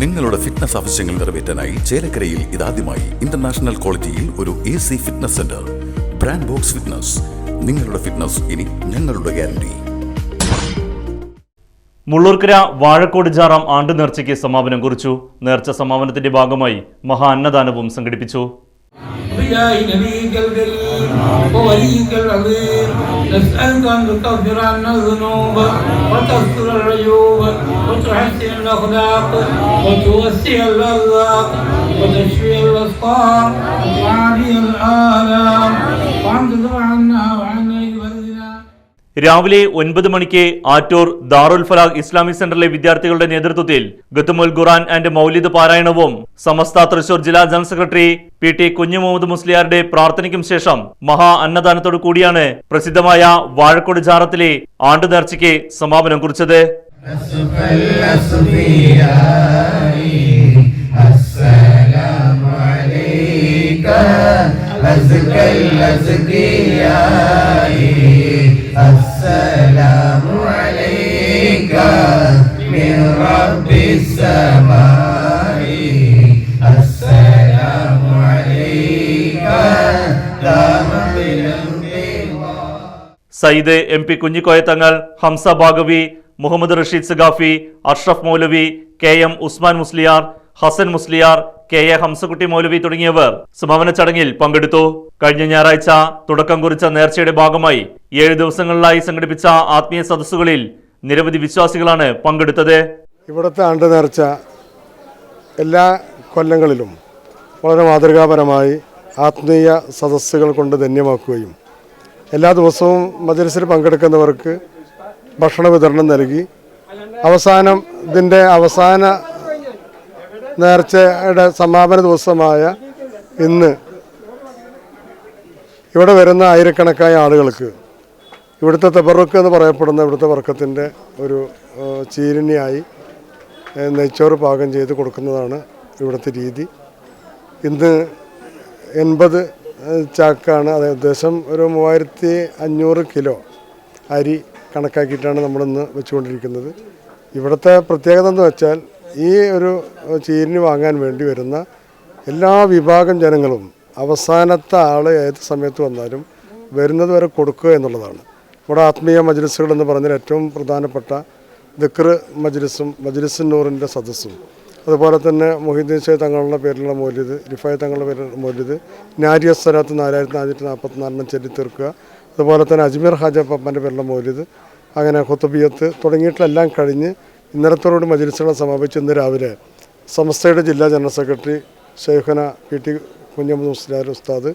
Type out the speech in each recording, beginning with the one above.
നിങ്ങളുടെ ഫിറ്റ്നസ് ആവശ്യങ്ങൾ നിറവേറ്റാനായി ചേലക്കരയിൽ ഇതാദ്യമായി ഇന്റർനാഷണൽ ക്വാളിറ്റിയിൽ ഒരു A C fitness centre brand Box Fitness നിങ്ങളുടെ ഫിറ്റ്നസ് ഇനി ഞങ്ങളുടെ ഗ്യാരണ്ടി മുള്ളൂർക്കര വാഴക്കോട് ജാറാം ആണ്ട് നേർച്ചയ്ക്ക് സമാപനം കുറിച്ചു. നേർച്ച സമാപനത്തിന്റെ ഭാഗമായി മഹാ അന്നദാനവും സംഘടിപ്പിച്ചു. بجاه نبيك الكريم ووليك العظيم نسألك أن تغفر عنا الذنوب وتغفر العيوب وتحسن الأخلاق وتوسع الأرزاق وتشفي الأسقام وتعافي الآلام. وأن تدفع عنا രാവിലെ ഒൻപത് മണിക്ക് ആറ്റൂർ ദാറുൽ ഫലാഹ് ഇസ്ലാമിക് സെന്ററിലെ വിദ്യാർത്ഥികളുടെ നേതൃത്വത്തിൽ ഗത്തുമുൽ ഖുറാൻ ആൻഡ് മൗലിദ് പാരായണവും സമസ്ത തൃശൂർ ജില്ലാ general secretary P T Kunhumuhammad മുസ്ലിയാരുടെ പ്രാർത്ഥനയ്ക്കും ശേഷം മഹാ അന്നദാനത്തോടു കൂടിയാണ് പ്രസിദ്ധമായ വാഴക്കോട് ജാറത്തിലെ ആണ്ടു നേർച്ചയ്ക്ക് സമാപനം കുറിച്ചത്. അസ്കൽ അസ്കിയാ Sayyid M P Kunhikoyathangal Hamza Baqavi Muhammad Rasheed Saqafi Ashraf Moulavi K M Usman Musliyar Hasan Musliyar K A Hamzakutty Moulavi തുടങ്ങിയവർ സമാപന ചടങ്ങിൽ പങ്കെടുത്തു. കഴിഞ്ഞ ഞായറാഴ്ച തുടക്കം കുറിച്ച നേർച്ചയുടെ ഭാഗമായി ഏഴ് ദിവസങ്ങളിലായി സംഘടിപ്പിച്ച ആത്മീയ സദസ്സുകളിൽ നിരവധി വിശ്വാസികളാണ് പങ്കെടുത്തത്. ഇവിടുത്തെ ആണ്ട് നേർച്ച എല്ലാ കൊല്ലങ്ങളിലും വളരെ മാതൃകാപരമായി ആത്മീയ സദസ്സുകൾ കൊണ്ട് ധന്യമാക്കുകയും എല്ലാ ദിവസവും മജലിസിൽ പങ്കെടുക്കുന്നവർക്ക് ഭക്ഷണ വിതരണം നൽകി. അവസാനം ഇതിന്റെ അവസാന നേർച്ചയുടെ സമാപന ദിവസമായ ഇന്ന് ഇവിടെ വരുന്ന ആയിരക്കണക്കായ ആളുകൾക്ക് ഇവിടുത്തെ തെബറുക്ക് എന്ന് പറയപ്പെടുന്ന ഇവിടുത്തെ വർക്കത്തിന്റെ ഒരു ചീരിണിയായി നെയ്ച്ചോറ് പാകം ചെയ്ത് കൊടുക്കുന്നതാണ് ഇവിടുത്തെ രീതി. ഇന്ന് എൺപത് ചാക്കാണ്. അത് ഏകദേശം ഒരു മൂവായിരത്തി അഞ്ഞൂറ് കിലോ അരി കണക്കാക്കിയിട്ടാണ് നമ്മളിന്ന് വെച്ചുകൊണ്ടിരിക്കുന്നത്. ഇവിടുത്തെ പ്രത്യേകത എന്ന് വെച്ചാൽ ഈ ഒരു ചീരിന് വാങ്ങാൻ വേണ്ടി വരുന്ന എല്ലാ വിഭാഗം ജനങ്ങളും അവസാനത്തെ ആൾ ഏത് സമയത്ത് വന്നാലും വരുന്നത് വരെ കൊടുക്കുക എന്നുള്ളതാണ്. ഇവിടെ ആത്മീയ മജ്ലിസുകൾ എന്ന് പറഞ്ഞാൽ ഏറ്റവും പ്രധാനപ്പെട്ട ദിക്ർ മജ്ലിസും മജ്ലിസ് നൂറിന്റെ സദസ്സും. അതുപോലെ തന്നെ മൊഹീദ്ദീൻ ഷെയ് തങ്ങളുടെ പേരിലുള്ള മൗലിദ് റിഫായ് തങ്ങളുടെ പേരിലുള്ള മൗലിദ് നാരിയ സ്ഥലത്ത് നാലായിരത്തി നാനൂറ്റി നാൽപ്പത്തിനാലിനും ചൊല്ലി തീർക്കുക അതുപോലെ തന്നെ അജ്മീർ ഹാജ പപ്പന്റെ പേരിലുള്ള മൗലിദ്. അങ്ങനെ ഹുത്തുബിയത്ത് തുടങ്ങിയിട്ടെല്ലാം കഴിഞ്ഞ് ഇന്നലത്തോടുകൂടി മജിലിസുകളെ സമാപിച്ച് ഇന്ന് രാവിലെ സമസ്തയുടെ ജില്ലാ general secretary Shaikhuna P T Kunhammad Musliyar ഉസ്താദ്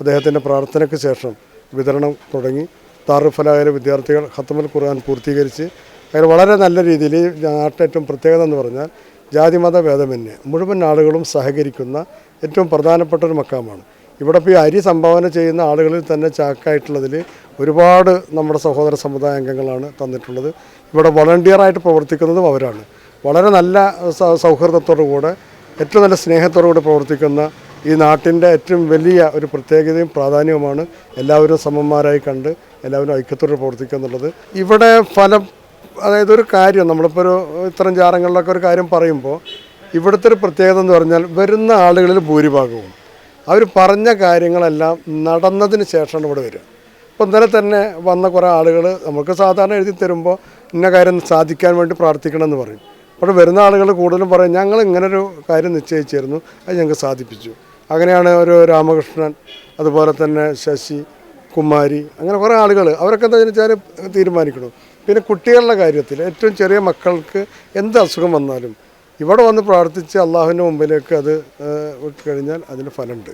അദ്ദേഹത്തിന്റെ പ്രാർത്ഥനയ്ക്ക് ശേഷം വിതരണം തുടങ്ങി. താറുഫലായ വിദ്യാർത്ഥികൾ ഖത്തമുൽ ഖുർആൻ പൂർത്തീകരിച്ച് അങ്ങനെ വളരെ നല്ല രീതിയിൽ നാട്ടിലെ ഏറ്റവും പ്രത്യേകത എന്ന് പറഞ്ഞാൽ ജാതിമത ഭേദമന്യേ മുഴുവൻ ആളുകളും സഹകരിക്കുന്ന ഏറ്റവും പ്രധാനപ്പെട്ട ഒരു മക്കാമാണ്. ഇവിടെ ഇപ്പോൾ ഈ അരി സംഭാവന ചെയ്യുന്ന ആളുകളിൽ തന്നെ ചാക്കായിട്ടുള്ളതിൽ ഒരുപാട് നമ്മുടെ സഹോദര സമുദായ അംഗങ്ങളാണ് തന്നിട്ടുള്ളത്. ഇവിടെ വളണ്ടിയറായിട്ട് പ്രവർത്തിക്കുന്നതും അവരാണ്. വളരെ നല്ല സൗഹൃദത്തോടു കൂടെ ഏറ്റവും നല്ല സ്നേഹത്തോടു കൂടി പ്രവർത്തിക്കുന്ന ഈ നാട്ടിന്റെ ഏറ്റവും വലിയ ഒരു പ്രത്യേകതയും പ്രാധാന്യവുമാണ് എല്ലാവരും സമന്മാരായി കണ്ട് എല്ലാവരും ഐക്യത്തോടെ പ്രവർത്തിക്കുക എന്നുള്ളത്. ഇവിടെ ഫലം അതായത് ഒരു കാര്യം നമ്മളിപ്പോൾ ഒരു ഇത്തരം ജാറങ്ങളിലൊക്കെ ഒരു കാര്യം പറയുമ്പോൾ ഇവിടുത്തെ ഒരു പ്രത്യേകത എന്ന് പറഞ്ഞാൽ വരുന്ന ആളുകളിൽ ഭൂരിഭാഗവും. അവർ പറഞ്ഞ കാര്യങ്ങളെല്ലാം നടന്നതിന് ശേഷമാണ് ഇവിടെ വരിക. അപ്പോൾ ഇന്നലെ തന്നെ വന്ന കുറേ ആളുകൾ നമുക്ക് സാധാരണ എഴുതി തരുമ്പോൾ ഇന്ന കാര്യം സാധിക്കാൻ വേണ്ടി പ്രാർത്ഥിക്കണമെന്ന് പറയും. അപ്പോൾ വരുന്ന ആളുകൾ കൂടുതലും പറയും ഞങ്ങൾ ഇങ്ങനൊരു കാര്യം നിശ്ചയിച്ചിരുന്നു അത് ഞങ്ങൾക്ക് സാധിപ്പിച്ചു. അങ്ങനെയാണ് ഒരു രാമകൃഷ്ണൻ അതുപോലെ തന്നെ ശശി കുമാരി അങ്ങനെ കുറേ ആളുകൾ അവരൊക്കെ എന്താ വെച്ചാൽ തീരുമാനിക്കണം പിന്നെ കുട്ടികളുടെ കാര്യത്തിൽ ഏറ്റവും ചെറിയ മക്കൾക്ക് എന്ത് അസുഖം വന്നാലും ഇവിടെ വന്ന് പ്രാർത്ഥിച്ച് അള്ളാഹുവിന്റെ മുമ്പിലേക്ക് അത് കഴിഞ്ഞാൽ അതിന് ഫലമുണ്ട്.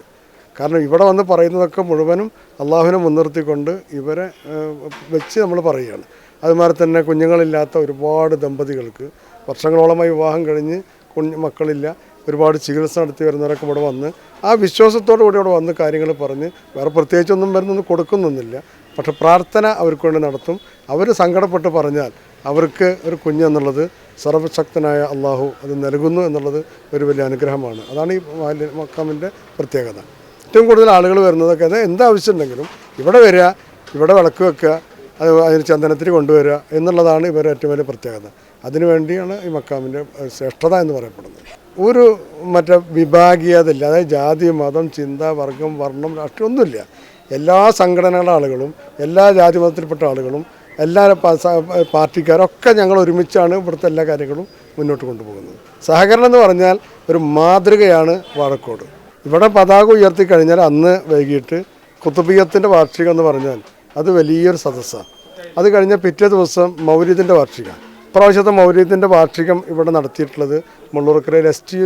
കാരണം ഇവിടെ വന്ന് പറയുന്നതൊക്കെ മുഴുവനും അള്ളാഹുവിനെ മുൻനിർത്തിക്കൊണ്ട് ഇവരെ വെച്ച് നമ്മൾ പറയുകയാണ്. അതുമാതിരി തന്നെ കുഞ്ഞുങ്ങളില്ലാത്ത ഒരുപാട് ദമ്പതികൾക്ക് വർഷങ്ങളോളമായി വിവാഹം കഴിഞ്ഞ് കുഞ്ഞ് മക്കളില്ല. ഒരുപാട് ചികിത്സ നടത്തി വരുന്നവരൊക്കെ ഇവിടെ വന്ന് ആ വിശ്വാസത്തോടു കൂടി ഇവിടെ വന്ന് കാര്യങ്ങൾ പറഞ്ഞ് വേറെ പ്രത്യേകിച്ചൊന്നും വരുന്നൊന്നും കൊടുക്കുന്നൊന്നുമില്ല. പക്ഷെ പ്രാർത്ഥന അവർക്ക് വേണ്ടി നടത്തും. അവർ സങ്കടപ്പെട്ട് പറഞ്ഞാൽ അവർക്ക് ഒരു കുഞ്ഞെന്നുള്ളത് സർവശക്തനായ അള്ളാഹു അത് നൽകുന്നു എന്നുള്ളത് ഒരു വലിയ അനുഗ്രഹമാണ്. അതാണ് ഈ മക്കാമിന്റെ പ്രത്യേകത. ഏറ്റവും കൂടുതൽ ആളുകൾ വരുന്നതൊക്കെ അത് എന്ത് ആവശ്യമുണ്ടെങ്കിലും ഇവിടെ വരിക ഇവിടെ വിളക്ക് വെക്കുക അത് അതിന് ചന്ദനത്തിന് കൊണ്ടുവരിക എന്നുള്ളതാണ് ഇവരുടെ ഏറ്റവും വലിയ പ്രത്യേകത. അതിനുവേണ്ടിയാണ് ഈ മക്കാമിന്റെ ശ്രേഷ്ഠത എന്ന് പറയപ്പെടുന്നത്. ഒരു മറ്റേ വിഭാഗീയതയില്ല. അതായത് ജാതി മതം ചിന്ത വർഗം വർണം രാഷ്ട്രീയം ഒന്നുമില്ല. എല്ലാ സംഘടനകളുടെ ആളുകളും എല്ലാ ജാതി മതത്തിൽപ്പെട്ട ആളുകളും എല്ലാ പാർട്ടിക്കാരൊക്കെ ഞങ്ങൾ ഒരുമിച്ചാണ് ഇവിടുത്തെ എല്ലാ കാര്യങ്ങളും മുന്നോട്ട് കൊണ്ടുപോകുന്നത്. സഹകരണം എന്ന് പറഞ്ഞാൽ ഒരു മാതൃകയാണ് വാഴക്കോട്. ഇവിടെ പതാക ഉയർത്തി കഴിഞ്ഞാൽ അന്ന് വൈകിട്ട് കുത്തുബിയത്തിന്റെ വാർഷികം എന്ന് പറഞ്ഞാൽ അത് വലിയൊരു സദസ്സാണ്. അത് കഴിഞ്ഞ പിറ്റേ ദിവസം മൗര്യത്തിന്റെ വാർഷികം ഇപ്രാവശ്യത്തെ മൗര്യത്തിന്റെ വാർഷികം ഇവിടെ നടത്തിയിട്ടുള്ളത് മുള്ളൂർക്കരയിൽ എസ് ടി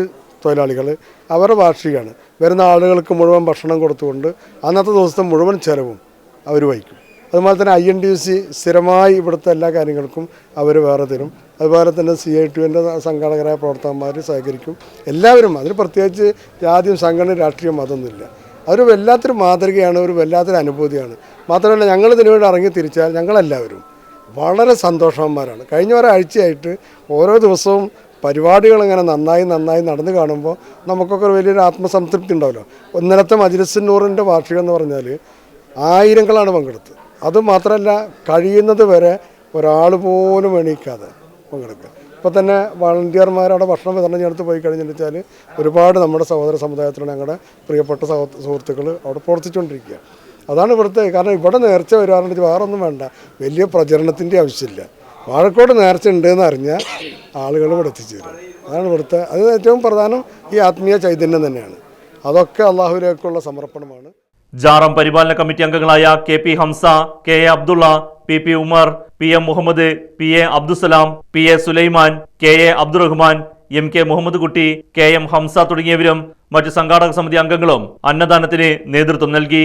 തൊഴിലാളികൾ. അവരുടെ വാർഷികമാണ്. വരുന്ന ആളുകൾക്ക് മുഴുവൻ ഭക്ഷണം കൊടുത്തുകൊണ്ട് അന്നത്തെ ദിവസത്തെ മുഴുവൻ ചെലവും അവർ വഹിക്കും. അതുപോലെ തന്നെ ഐ എൻ ഡി സി സ്ഥിരമായി ഇവിടുത്തെ എല്ലാ കാര്യങ്ങൾക്കും അവർ വേറെ തരും. അതുപോലെ തന്നെ സി ഐ ടുവിന്റെ സംഘാടകരായ പ്രവർത്തകന്മാർ സഹകരിക്കും. എല്ലാവരും അതിന് പ്രത്യേകിച്ച് ജാതിയും സംഘടന രാഷ്ട്രീയം അതൊന്നുമില്ല. അതൊരു വല്ലാത്തൊരു മാതൃകയാണ് ഒരു വല്ലാത്തൊരു അനുഭൂതിയാണ്. മാത്രമല്ല ഞങ്ങൾ ഇതിനുവേണ്ടി ഇറങ്ങി തിരിച്ചാൽ ഞങ്ങളെല്ലാവരും വളരെ സന്തോഷവന്മാരാണ്. കഴിഞ്ഞ ഒരാഴ്ചയായിട്ട് ഓരോ ദിവസവും പരിപാടികൾ ഇങ്ങനെ നന്നായി നന്നായി നടന്നു കാണുമ്പോൾ നമുക്കൊക്കെ ഒരു വലിയൊരു ആത്മസംതൃപ്തി ഉണ്ടാവല്ലോ. ഇന്നലത്തെ മജ്ലിസ് നൂറിന്റെ വാർഷികം എന്ന് പറഞ്ഞാൽ ആയിരങ്ങളാണ് പങ്കെടുത്തത്. അതുമാത്രമല്ല കഴിയുന്നത് വരെ ഒരാൾ പോലും എണീക്കാതെ പങ്കെടുക്കുക. ഇപ്പോൾ തന്നെ വളണ്ടിയർമാരവിടെ ഭക്ഷണം വിതരണം ചെയ്തെടുത്ത് പോയി കഴിഞ്ഞെന്ന് വെച്ചാൽ ഒരുപാട് നമ്മുടെ സഹോദര സമുദായത്തിലുള്ള ഞങ്ങളുടെ പ്രിയപ്പെട്ട സഹോ- സുഹൃത്തുക്കൾ അവിടെ പ്രവർത്തിച്ചുകൊണ്ടിരിക്കുക അതാണ് ഇവിടുത്തെ കാരണം ഇവിടെ നേർച്ച വരാറുണ്ടെങ്കിൽ വേറെ ഒന്നും വേണ്ട. വലിയ പ്രചരണത്തിന്റെ ആവശ്യമില്ല. വാഴക്കോട് നേർച്ച ഉണ്ടെന്ന് അറിഞ്ഞാൽ ആളുകൾ ഇവിടെ എത്തിച്ചേരും അതാണ് ഇവിടുത്തെ അത് ഏറ്റവും പ്രധാനം ഈ ആത്മീയ ചൈതന്യം തന്നെയാണ്. അതൊക്കെ അള്ളാഹുലേക്കുള്ള സമർപ്പണമാണ്. ജാറം പരിപാലന കമ്മിറ്റി അംഗങ്ങളായ K P Hamza K A Abdulla P P Umar P M Muhammad P A Abdussalam P A Sulaiman K A Abdurahman M K Muhammad Kutty K M Hamza തുടങ്ങിയവരും മറ്റു സംഘാടക സമിതി അംഗങ്ങളും അന്നദാനത്തിന് നേതൃത്വം നൽകി.